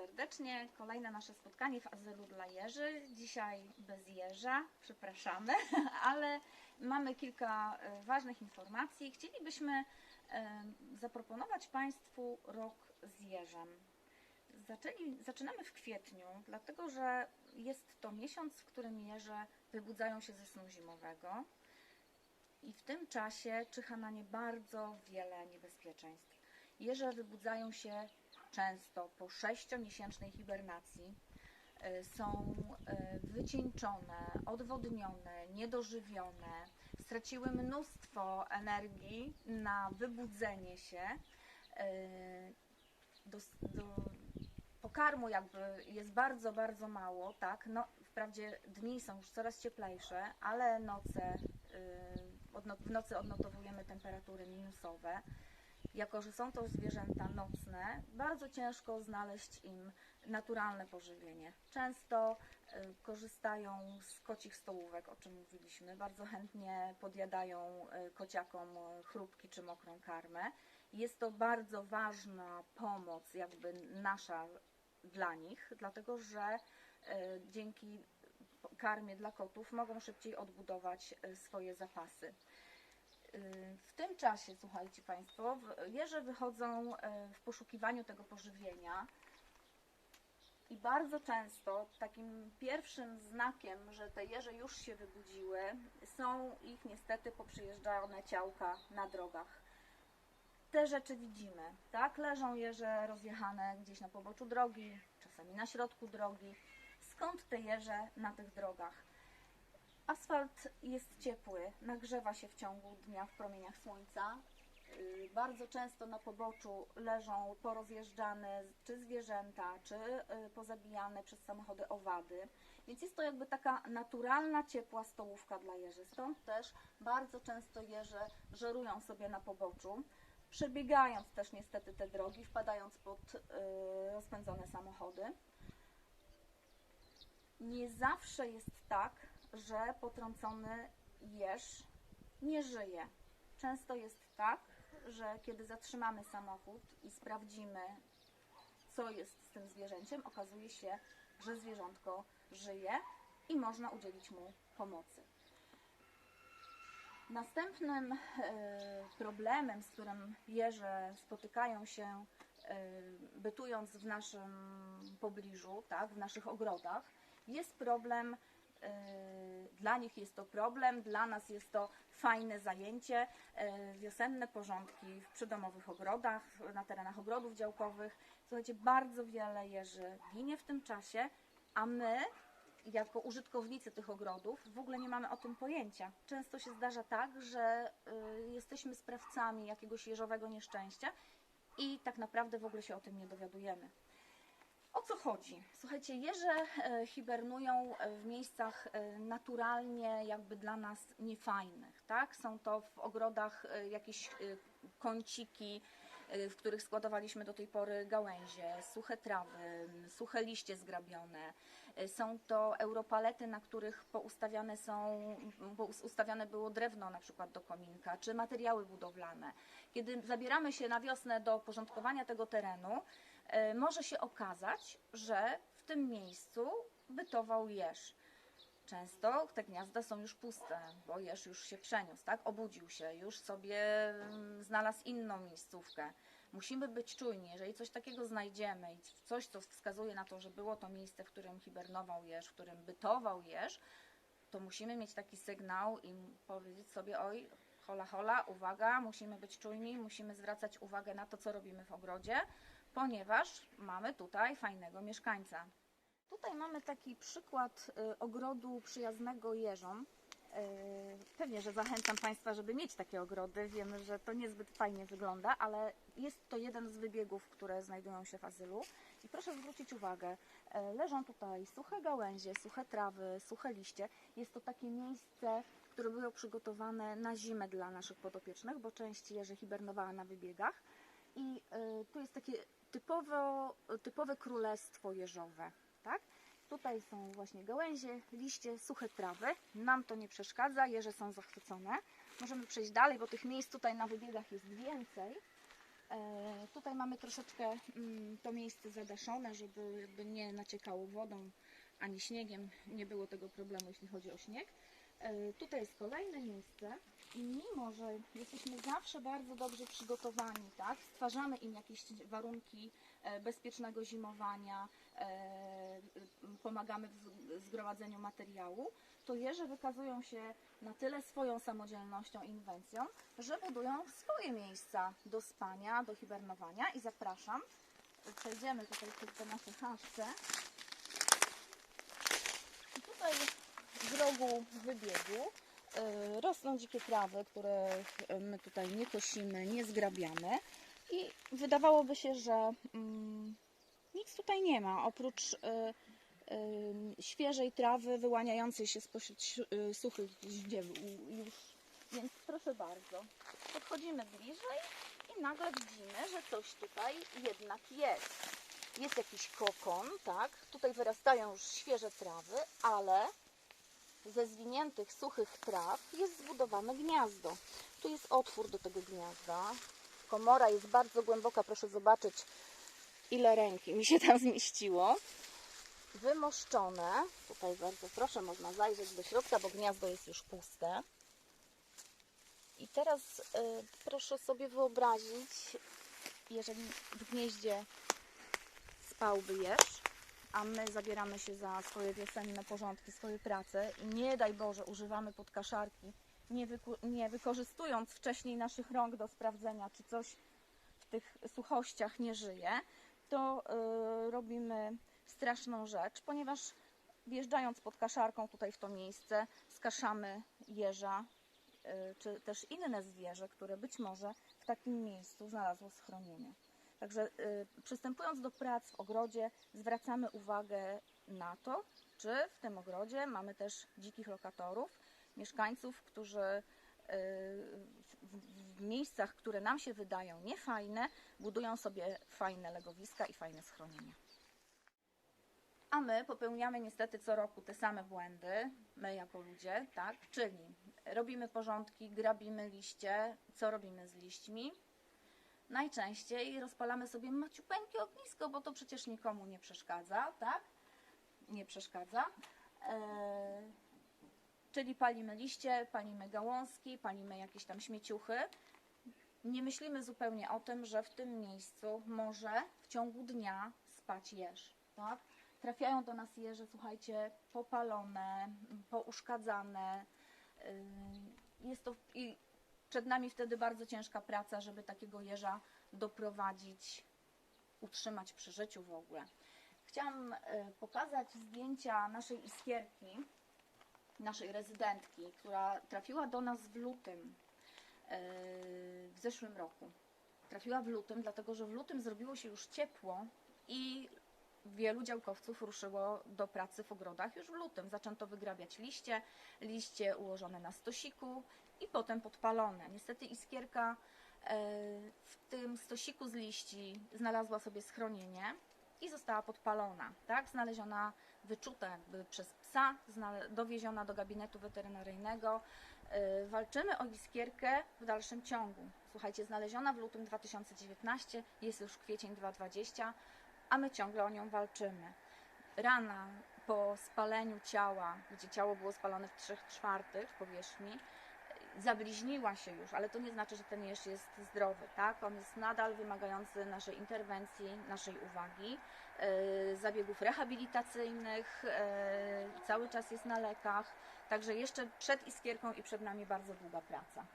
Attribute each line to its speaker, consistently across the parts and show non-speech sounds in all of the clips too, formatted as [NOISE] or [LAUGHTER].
Speaker 1: serdecznie. Kolejne nasze spotkanie w Azylu dla Jeży. Dzisiaj bez jeża, przepraszamy, [LAUGHS] ale mamy kilka e, ważnych informacji. Chcielibyśmy e, zaproponować Państwu rok z jeżem. Zaczęli, zaczynamy w kwietniu, dlatego że jest to miesiąc, w którym jeże wybudzają się ze snu zimowego i w tym czasie czyha na nie bardzo wiele niebezpieczeństw. Jeże wybudzają się często po sześciomiesięcznej hibernacji. Y, Są y, wycieńczone, odwodnione, niedożywione, straciły mnóstwo energii na wybudzenie się. Y, Do, do pokarmu jakby jest bardzo, bardzo mało, tak, no wprawdzie dni są już coraz cieplejsze, ale noce, w nocy odnotowujemy temperatury minusowe. Jako, że są to zwierzęta nocne, bardzo ciężko znaleźć im naturalne pożywienie. Często y, korzystają z kocich stołówek, o czym mówiliśmy. Bardzo chętnie podjadają y, kociakom y, chrupki czy mokrą karmę. Jest to bardzo ważna pomoc, jakby nasza dla nich, dlatego że dzięki karmie dla kotów mogą szybciej odbudować swoje zapasy. Y, W tym czasie, słuchajcie Państwo, jeże wychodzą y, w poszukiwaniu tego pożywienia i bardzo często takim pierwszym znakiem, że te jeże już się wybudziły, są ich niestety poprzyjeżdżane ciałka na drogach. Te rzeczy widzimy, tak? Leżą jeże rozjechane gdzieś na poboczu drogi, czasami na środku drogi. Skąd te jeże na tych drogach? Asfalt jest ciepły, nagrzewa się w ciągu dnia w promieniach słońca. Yy, Bardzo często na poboczu leżą porozjeżdżane czy zwierzęta, czy yy, pozabijane przez samochody owady. Więc jest to jakby taka naturalna, ciepła stołówka dla jeży. Stąd też bardzo często jeże żerują sobie na poboczu, przebiegając też niestety te drogi, wpadając pod yy, rozpędzone samochody. Nie zawsze jest tak, że potrącony jeż nie żyje. Często jest tak, że kiedy zatrzymamy samochód i sprawdzimy, co jest z tym zwierzęciem, okazuje się, że zwierzątko żyje i można udzielić mu pomocy. Następnym e, problemem, z którym jeże spotykają się, e, bytując w naszym pobliżu, tak, w naszych ogrodach, jest problem dla nich jest to problem, dla nas jest to fajne zajęcie, e, wiosenne porządki w przydomowych ogrodach, na terenach ogrodów działkowych. Słuchajcie, bardzo wiele jeży ginie w tym czasie, a my, jako użytkownicy tych ogrodów, w ogóle nie mamy o tym pojęcia. Często się zdarza tak, że y, jesteśmy sprawcami jakiegoś jeżowego nieszczęścia i tak naprawdę w ogóle się o tym nie dowiadujemy. O co chodzi? Słuchajcie, jeże e, hibernują e, w miejscach e, naturalnie jakby dla nas niefajnych, tak? Są to w ogrodach jakieś kąciki, w których składowaliśmy do tej pory gałęzie, suche trawy, suche liście zgrabione. Są to europalety, na których poustawiane są, pous- ustawiane było drewno na przykład do kominka, czy materiały budowlane. Kiedy zabieramy się na wiosnę do porządkowania tego terenu, może się okazać, że w tym miejscu bytował jeż. Często te gniazda są już puste, bo jeż już się przeniósł, tak? Obudził się, już sobie mm, znalazł inną miejscówkę. Musimy być czujni, jeżeli coś takiego znajdziemy i coś, co wskazuje na to, że było to miejsce, w którym hibernował jeż, w którym bytował jeż, to musimy mieć taki sygnał i powiedzieć sobie, oj, hola, hola, uwaga, musimy być czujni, musimy zwracać uwagę na to, co robimy w ogrodzie, ponieważ mamy tutaj fajnego mieszkańca. Tutaj mamy taki przykład y, ogrodu przyjaznego jeżom. Y, Pewnie, że zachęcam Państwa, żeby mieć takie ogrody. Wiemy, że to niezbyt fajnie wygląda, ale jest to jeden z wybiegów, które znajdują się w azylu. I proszę zwrócić uwagę, e, leżą tutaj suche gałęzie, suche trawy, suche liście. Jest to takie miejsce, które było przygotowane na zimę dla naszych podopiecznych, bo część jeży hibernowała na wybiegach. I y, tu jest takie typowo, typowe królestwo jeżowe, tak? Tutaj są właśnie gałęzie, liście, suche trawy. Nam to nie przeszkadza, jeże są zachwycone. Możemy przejść dalej, bo tych miejsc tutaj na wybiegach jest więcej. E, tutaj mamy troszeczkę mm, to miejsce zadaszone, żeby jakby nie naciekało wodą ani śniegiem, nie było tego problemu, jeśli chodzi o śnieg. E, tutaj jest kolejne miejsce i mimo, że jesteśmy zawsze bardzo dobrze przygotowani, tak, stwarzamy im jakieś warunki e, bezpiecznego zimowania, e, pomagamy w zgromadzeniu materiału, to jeże wykazują się na tyle swoją samodzielnością i inwencją, że budują swoje miejsca do spania, do hibernowania i zapraszam. Przejdziemy tutaj przez te nasze haszcze. I tutaj w rogu wybiegu rosną dzikie trawy, których my tutaj nie kosimy, nie zgrabiamy. I wydawałoby się, że mm, nic tutaj nie ma, oprócz y, y, świeżej trawy wyłaniającej się spośród suchych ździeł już. Więc proszę bardzo, podchodzimy bliżej i nagle widzimy, że coś tutaj jednak jest. Jest jakiś kokon, tak? Tutaj wyrastają już świeże trawy, ale ze zwiniętych, suchych traw jest zbudowane gniazdo. Tu jest otwór do tego gniazda. Komora jest bardzo głęboka, proszę zobaczyć, ile ręki mi się tam zmieściło. Wymoszczone. Tutaj bardzo proszę, można zajrzeć do środka, bo gniazdo jest już puste. I teraz y, proszę sobie wyobrazić, jeżeli w gnieździe spałby jeż, a my zabieramy się za swoje wiosenne porządki, swoje prace i nie daj Boże używamy podkaszarki, nie, nie wykorzystując wcześniej naszych rąk do sprawdzenia, czy coś w tych suchościach nie żyje, to y, robimy straszną rzecz, ponieważ wjeżdżając pod kaszarką tutaj w to miejsce, skaszamy jeża, y, czy też inne zwierzę, które być może w takim miejscu znalazło schronienie. Także y, przystępując do prac w ogrodzie, zwracamy uwagę na to, czy w tym ogrodzie mamy też dzikich lokatorów, mieszkańców, którzy y, w, w miejscach, które nam się wydają niefajne, budują sobie fajne legowiska i fajne schronienia. A my popełniamy niestety co roku te same błędy, my jako ludzie, tak? Czyli robimy porządki, grabimy liście. Co robimy z liśćmi? Najczęściej rozpalamy sobie maciupeńkie ognisko, bo to przecież nikomu nie przeszkadza, tak? Nie przeszkadza. Eee, czyli palimy liście, palimy gałązki, palimy jakieś tam śmieciuchy. Nie myślimy zupełnie o tym, że w tym miejscu może w ciągu dnia spać jeż, tak? Trafiają do nas jeże, słuchajcie, popalone, pouszkadzane. Yy, Jest to przed nami wtedy bardzo ciężka praca, żeby takiego jeża doprowadzić, utrzymać przy życiu w ogóle. Chciałam e, pokazać zdjęcia naszej iskierki, naszej rezydentki, która trafiła do nas w lutym e, w zeszłym roku. Trafiła w lutym, dlatego że w lutym zrobiło się już ciepło i wielu działkowców ruszyło do pracy w ogrodach już w lutym. Zaczęto wygrabiać liście, liście ułożone na stosiku i potem podpalone. Niestety iskierka e, w tym stosiku z liści znalazła sobie schronienie i została podpalona, tak? Znaleziona, wyczuta jakby przez psa, dowieziona do gabinetu weterynaryjnego. E, Walczymy o iskierkę w dalszym ciągu. Słuchajcie, znaleziona w lutym 2019, jest już kwiecień 2020, a my ciągle o nią walczymy. Rana po spaleniu ciała, gdzie ciało było spalone w 3 czwartych powierzchni, zabliźniła się już, ale to nie znaczy, że ten jeż jest zdrowy, tak? On jest nadal wymagający naszej interwencji, naszej uwagi, yy, zabiegów rehabilitacyjnych, yy, cały czas jest na lekach, także jeszcze przed iskierką i przed nami bardzo długa praca.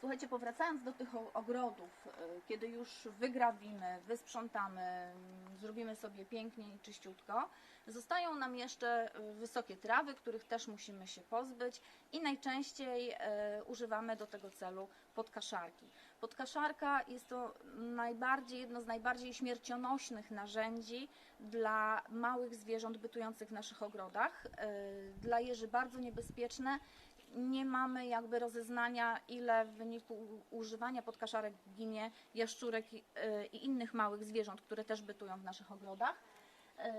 Speaker 1: Słuchajcie, powracając do tych ogrodów, y, kiedy już wygrawimy, wysprzątamy, zrobimy sobie pięknie i czyściutko, zostają nam jeszcze y, wysokie trawy, których też musimy się pozbyć i najczęściej y, używamy do tego celu podkaszarki. Podkaszarka jest to najbardziej, jedno z najbardziej śmiercionośnych narzędzi dla małych zwierząt bytujących w naszych ogrodach. Dla jeży bardzo niebezpieczne nie mamy jakby rozeznania, ile w wyniku używania podkaszarek ginie jaszczurek i, y, i innych małych zwierząt, które też bytują w naszych ogrodach. E,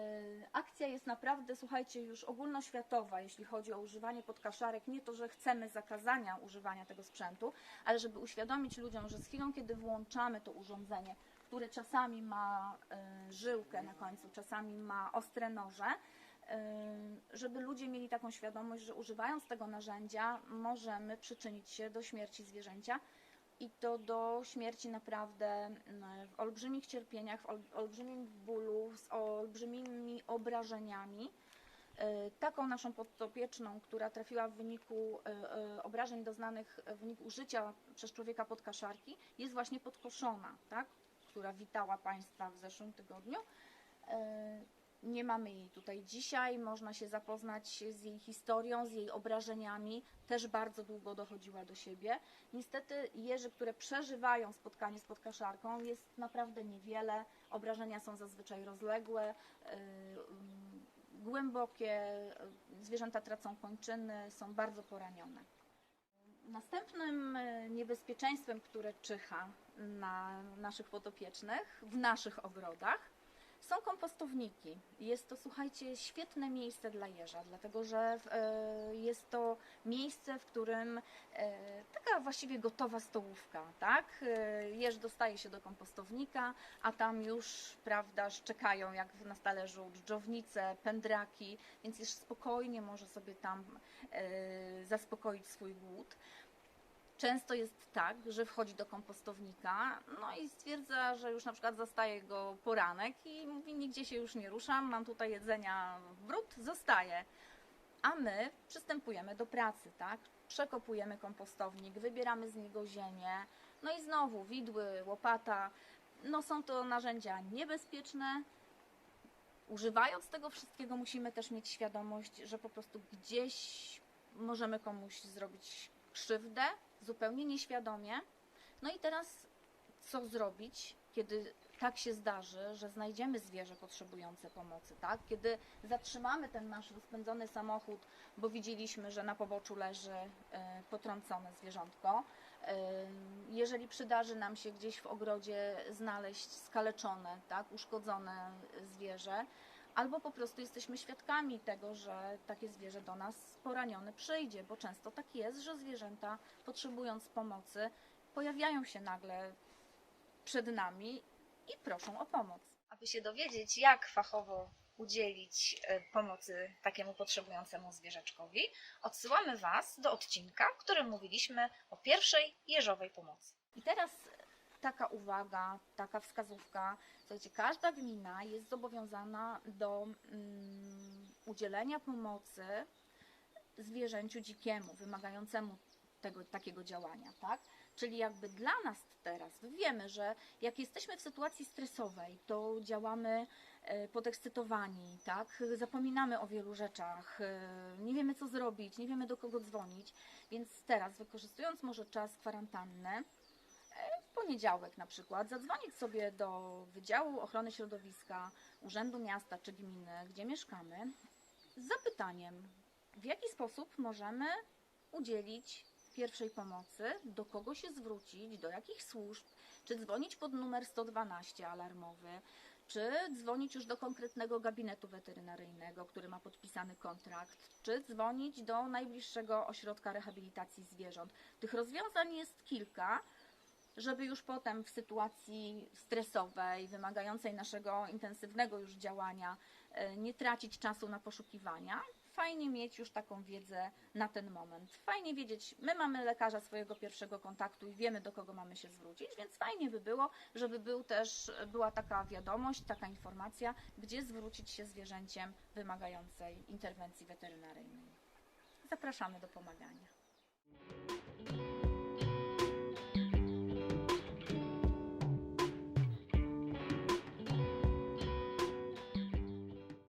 Speaker 1: Akcja jest naprawdę, słuchajcie, już ogólnoświatowa, jeśli chodzi o używanie podkaszarek. Nie to, że chcemy zakazania używania tego sprzętu, ale żeby uświadomić ludziom, że z chwilą, kiedy włączamy to urządzenie, które czasami ma e, żyłkę na końcu, czasami ma ostre noże, żeby ludzie mieli taką świadomość, że używając tego narzędzia możemy przyczynić się do śmierci zwierzęcia i to do śmierci naprawdę mm, w olbrzymich cierpieniach, w ol- olbrzymim bólu, z olbrzymimi obrażeniami. E, Taką naszą podtopieczną, która trafiła w wyniku obrażeń doznanych w wyniku użycia przez człowieka podkaszarki, jest właśnie podkoszona, tak? która witała Państwa w zeszłym tygodniu. Nie mamy jej tutaj dzisiaj, można się zapoznać z jej historią, z jej obrażeniami. Też bardzo długo dochodziła do siebie. Niestety jeży, które przeżywają spotkanie z podkaszarką jest naprawdę niewiele. Obrażenia są zazwyczaj rozległe, yy, mm, głębokie, zwierzęta tracą kończyny, są bardzo poranione. Następnym e, niebezpieczeństwem, które czyha na naszych podopiecznych w naszych ogrodach, są kompostowniki. Jest to, słuchajcie, świetne miejsce dla jeża, dlatego że e, jest to miejsce, w którym e, taka właściwie gotowa stołówka, tak? E, Jeż dostaje się do kompostownika, a tam już, prawda, czekają jak na talerzu dżdżownice, pędraki, więc jeż spokojnie może sobie tam zaspokoić swój głód. Często jest tak, że wchodzi do kompostownika, no i stwierdza, że już na przykład zastaje go poranek i mówi, nigdzie się już nie ruszam, mam tutaj jedzenia w brud, zostaje. A my przystępujemy do pracy, tak? Przekopujemy kompostownik, wybieramy z niego ziemię, no i znowu widły, łopata, no są to narzędzia niebezpieczne. Używając tego wszystkiego musimy też mieć świadomość, że po prostu gdzieś możemy komuś zrobić krzywdę, zupełnie nieświadomie. No i teraz co zrobić, kiedy tak się zdarzy, że znajdziemy zwierzę potrzebujące pomocy, tak? Kiedy zatrzymamy ten nasz rozpędzony samochód, bo widzieliśmy, że na poboczu leży e, potrącone zwierzątko. E, Jeżeli przydarzy nam się gdzieś w ogrodzie znaleźć skaleczone, tak, uszkodzone zwierzę, albo po prostu jesteśmy świadkami tego, że takie zwierzę do nas poranione przyjdzie, bo często tak jest, że zwierzęta potrzebując pomocy pojawiają się nagle przed nami i proszą o pomoc. Aby się dowiedzieć, jak fachowo udzielić e, pomocy takiemu potrzebującemu zwierzeczkowi, odsyłamy Was do odcinka, w którym mówiliśmy o pierwszej jeżowej pomocy. I teraz taka uwaga, taka wskazówka. Słuchajcie, każda gmina jest zobowiązana do mm, udzielenia pomocy zwierzęciu dzikiemu, wymagającemu tego, takiego działania, tak? Czyli jakby dla nas teraz wiemy, że jak jesteśmy w sytuacji stresowej, to działamy e, podekscytowani, tak? Zapominamy o wielu rzeczach, e, nie wiemy co zrobić, nie wiemy do kogo dzwonić, więc teraz wykorzystując może czas kwarantanny, poniedziałek na przykład, zadzwonić sobie do Wydziału Ochrony Środowiska, Urzędu Miasta czy Gminy, gdzie mieszkamy, z zapytaniem, w jaki sposób możemy udzielić pierwszej pomocy, do kogo się zwrócić, do jakich służb, czy dzwonić pod numer 112 alarmowy, czy dzwonić już do konkretnego gabinetu weterynaryjnego, który ma podpisany kontrakt, czy dzwonić do najbliższego ośrodka rehabilitacji zwierząt. Tych rozwiązań jest kilka, żeby już potem w sytuacji stresowej, wymagającej naszego intensywnego już działania, e, nie tracić czasu na poszukiwania. Fajnie mieć już taką wiedzę na ten moment. Fajnie wiedzieć, my mamy lekarza swojego pierwszego kontaktu i wiemy, do kogo mamy się zwrócić, więc fajnie by było, żeby był też, była taka wiadomość, taka informacja, gdzie zwrócić się zwierzęciem wymagającej interwencji weterynaryjnej. Zapraszamy do pomagania.